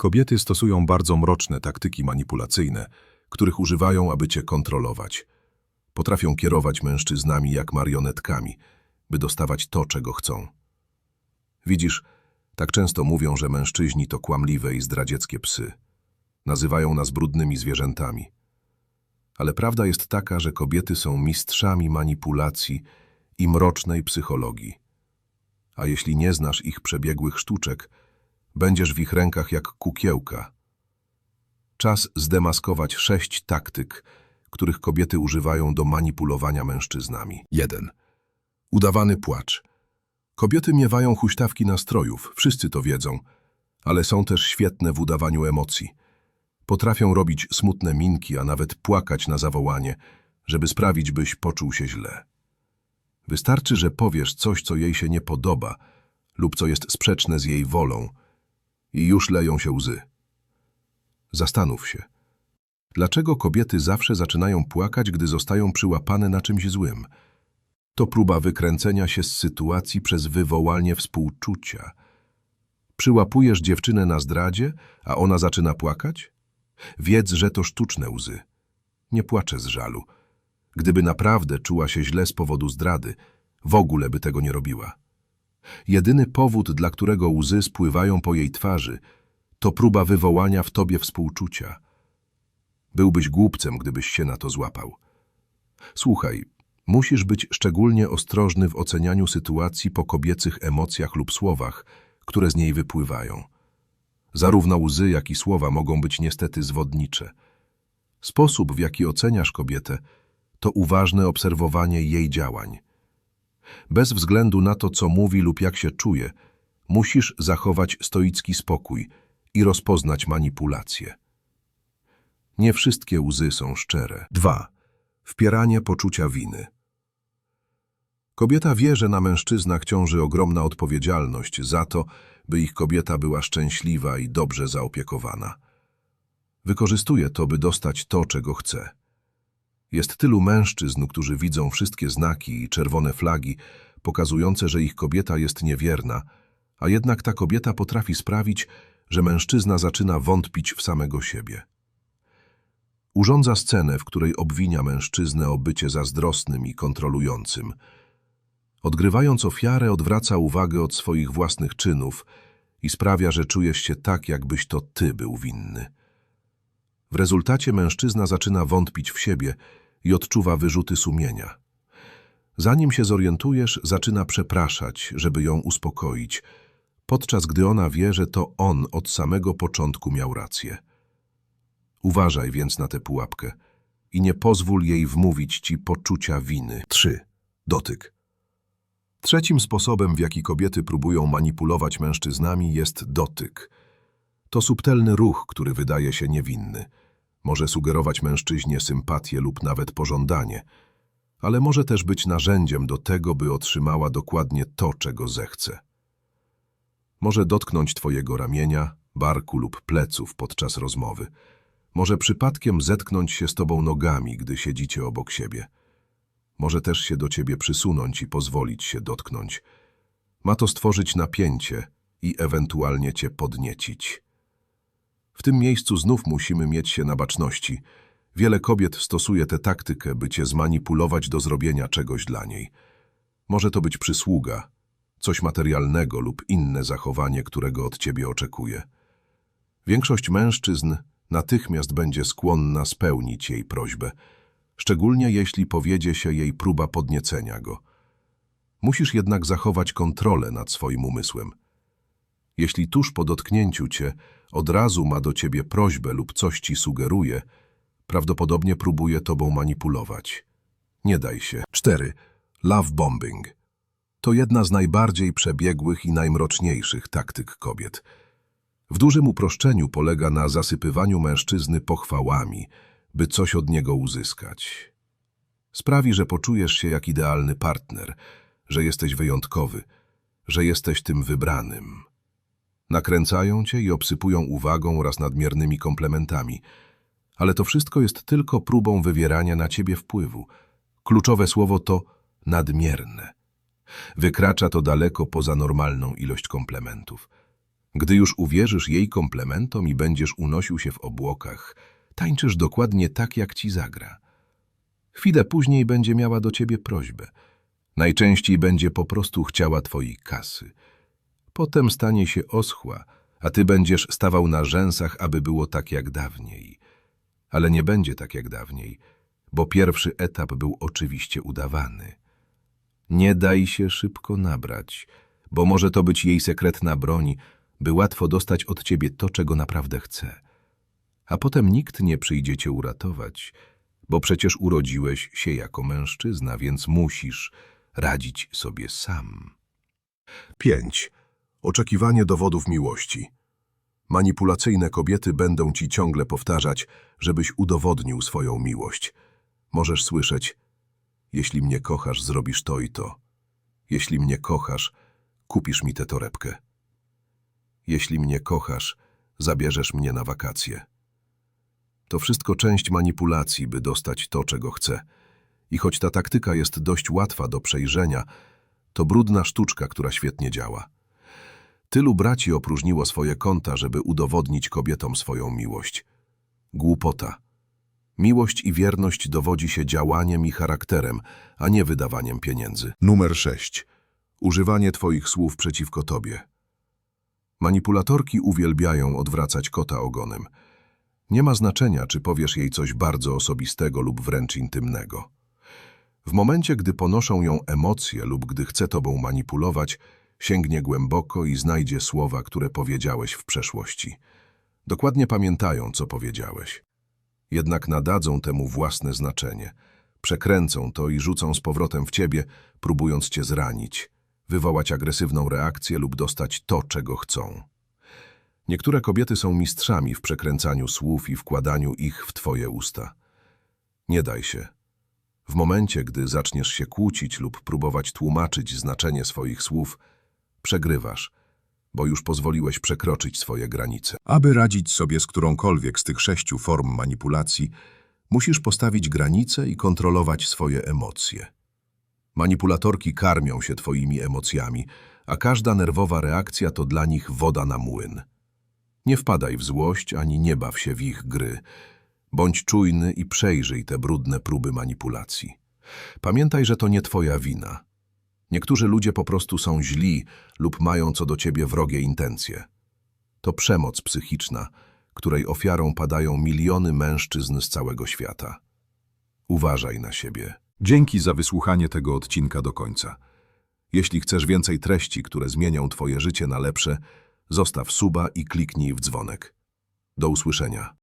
Kobiety stosują bardzo mroczne taktyki manipulacyjne, których używają, aby cię kontrolować. Potrafią kierować mężczyznami jak marionetkami, by dostawać to, czego chcą. Widzisz, tak często mówią, że mężczyźni to kłamliwe i zdradzieckie psy. Nazywają nas brudnymi zwierzętami. Ale prawda jest taka, że kobiety są mistrzami manipulacji i mrocznej psychologii. A jeśli nie znasz ich przebiegłych sztuczek, będziesz w ich rękach jak kukiełka. Czas zdemaskować sześć taktyk, których kobiety używają do manipulowania mężczyznami. 1. Udawany płacz. Kobiety miewają huśtawki nastrojów, wszyscy to wiedzą, ale są też świetne w udawaniu emocji. Potrafią robić smutne minki, a nawet płakać na zawołanie, żeby sprawić, byś poczuł się źle. Wystarczy, że powiesz coś, co jej się nie podoba lub co jest sprzeczne z jej wolą i już leją się łzy. Zastanów się. Dlaczego kobiety zawsze zaczynają płakać, gdy zostają przyłapane na czymś złym? To próba wykręcenia się z sytuacji przez wywołanie współczucia. Przyłapujesz dziewczynę na zdradzie, a ona zaczyna płakać? Wiedz, że to sztuczne łzy. Nie płacze z żalu. Gdyby naprawdę czuła się źle z powodu zdrady, w ogóle by tego nie robiła. Jedyny powód, dla którego łzy spływają po jej twarzy, to próba wywołania w tobie współczucia. Byłbyś głupcem, gdybyś się na to złapał. Słuchaj, musisz być szczególnie ostrożny w ocenianiu sytuacji po kobiecych emocjach lub słowach, które z niej wypływają. Zarówno łzy, jak i słowa mogą być niestety zwodnicze. Sposób, w jaki oceniasz kobietę, to uważne obserwowanie jej działań. Bez względu na to, co mówi lub jak się czuje, musisz zachować stoicki spokój i rozpoznać manipulacje. Nie wszystkie łzy są szczere. 2. Wpieranie poczucia winy. Kobieta wie, że na mężczyznach ciąży ogromna odpowiedzialność za to, by ich kobieta była szczęśliwa i dobrze zaopiekowana. Wykorzystuje to, by dostać to, czego chce. Jest tylu mężczyzn, którzy widzą wszystkie znaki i czerwone flagi, pokazujące, że ich kobieta jest niewierna, a jednak ta kobieta potrafi sprawić, że mężczyzna zaczyna wątpić w samego siebie. Urządza scenę, w której obwinia mężczyznę o bycie zazdrosnym i kontrolującym. Odgrywając ofiarę, odwraca uwagę od swoich własnych czynów i sprawia, że czujesz się tak, jakbyś to ty był winny. W rezultacie mężczyzna zaczyna wątpić w siebie i odczuwa wyrzuty sumienia. Zanim się zorientujesz, zaczyna przepraszać, żeby ją uspokoić, podczas gdy ona wie, że to on od samego początku miał rację. Uważaj więc na tę pułapkę i nie pozwól jej wmówić ci poczucia winy. 3. Dotyk. Trzecim sposobem, w jaki kobiety próbują manipulować mężczyznami, jest dotyk. To subtelny ruch, który wydaje się niewinny. Może sugerować mężczyźnie sympatię lub nawet pożądanie, ale może też być narzędziem do tego, by otrzymała dokładnie to, czego zechce. Może dotknąć twojego ramienia, barku lub pleców podczas rozmowy. Może przypadkiem zetknąć się z tobą nogami, gdy siedzicie obok siebie. Może też się do ciebie przysunąć i pozwolić się dotknąć. Ma to stworzyć napięcie i ewentualnie cię podniecić. W tym miejscu znów musimy mieć się na baczności. Wiele kobiet stosuje tę taktykę, by cię zmanipulować do zrobienia czegoś dla niej. Może to być przysługa, coś materialnego lub inne zachowanie, którego od ciebie oczekuje. Większość mężczyzn natychmiast będzie skłonna spełnić jej prośbę, szczególnie jeśli powiedzie się jej próba podniecenia go. Musisz jednak zachować kontrolę nad swoim umysłem. Jeśli tuż po dotknięciu cię od razu ma do ciebie prośbę lub coś ci sugeruje, prawdopodobnie próbuje tobą manipulować. Nie daj się. 4. Love bombing. To jedna z najbardziej przebiegłych i najmroczniejszych taktyk kobiet. W dużym uproszczeniu polega na zasypywaniu mężczyzny pochwałami, by coś od niego uzyskać. Sprawi, że poczujesz się jak idealny partner, że jesteś wyjątkowy, że jesteś tym wybranym. Nakręcają cię i obsypują uwagą oraz nadmiernymi komplementami. Ale to wszystko jest tylko próbą wywierania na ciebie wpływu. Kluczowe słowo to nadmierne. Wykracza to daleko poza normalną ilość komplementów. Gdy już uwierzysz jej komplementom i będziesz unosił się w obłokach, tańczysz dokładnie tak, jak ci zagra. Chwilę później będzie miała do ciebie prośbę. Najczęściej będzie po prostu chciała twojej kasy. Potem stanie się oschła, a ty będziesz stawał na rzęsach, aby było tak jak dawniej. Ale nie będzie tak jak dawniej, bo pierwszy etap był oczywiście udawany. Nie daj się szybko nabrać, bo może to być jej sekretna broń, by łatwo dostać od ciebie to, czego naprawdę chce. A potem nikt nie przyjdzie cię uratować, bo przecież urodziłeś się jako mężczyzna, więc musisz radzić sobie sam. 5. Oczekiwanie dowodów miłości. Manipulacyjne kobiety będą ci ciągle powtarzać, żebyś udowodnił swoją miłość. Możesz słyszeć: Jeśli mnie kochasz, zrobisz to i to. Jeśli mnie kochasz, kupisz mi tę torebkę. Jeśli mnie kochasz, zabierzesz mnie na wakacje. To wszystko część manipulacji, by dostać to, czego chcę. I choć ta taktyka jest dość łatwa do przejrzenia, to brudna sztuczka, która świetnie działa. Tylu braci opróżniło swoje konta, żeby udowodnić kobietom swoją miłość. Głupota. Miłość i wierność dowodzi się działaniem i charakterem, a nie wydawaniem pieniędzy. Numer 6. Używanie Twoich słów przeciwko Tobie. Manipulatorki uwielbiają odwracać kota ogonem. Nie ma znaczenia, czy powiesz jej coś bardzo osobistego lub wręcz intymnego. W momencie, gdy ponoszą ją emocje lub gdy chce tobą manipulować, sięgnie głęboko i znajdzie słowa, które powiedziałeś w przeszłości. Dokładnie pamiętają, co powiedziałeś. Jednak nadadzą temu własne znaczenie. Przekręcą to i rzucą z powrotem w ciebie, próbując cię zranić, wywołać agresywną reakcję lub dostać to, czego chcą. Niektóre kobiety są mistrzami w przekręcaniu słów i wkładaniu ich w twoje usta. Nie daj się. W momencie, gdy zaczniesz się kłócić lub próbować tłumaczyć znaczenie swoich słów, przegrywasz, bo już pozwoliłeś przekroczyć swoje granice. Aby radzić sobie z którąkolwiek z tych sześciu form manipulacji, musisz postawić granice i kontrolować swoje emocje. Manipulatorki karmią się twoimi emocjami, a każda nerwowa reakcja to dla nich woda na młyn. Nie wpadaj w złość ani nie baw się w ich gry. Bądź czujny i przejrzyj te brudne próby manipulacji. Pamiętaj, że to nie twoja wina. Niektórzy ludzie po prostu są źli lub mają co do ciebie wrogie intencje. To przemoc psychiczna, której ofiarą padają miliony mężczyzn z całego świata. Uważaj na siebie. Dzięki za wysłuchanie tego odcinka do końca. Jeśli chcesz więcej treści, które zmienią twoje życie na lepsze, zostaw suba i kliknij w dzwonek. Do usłyszenia.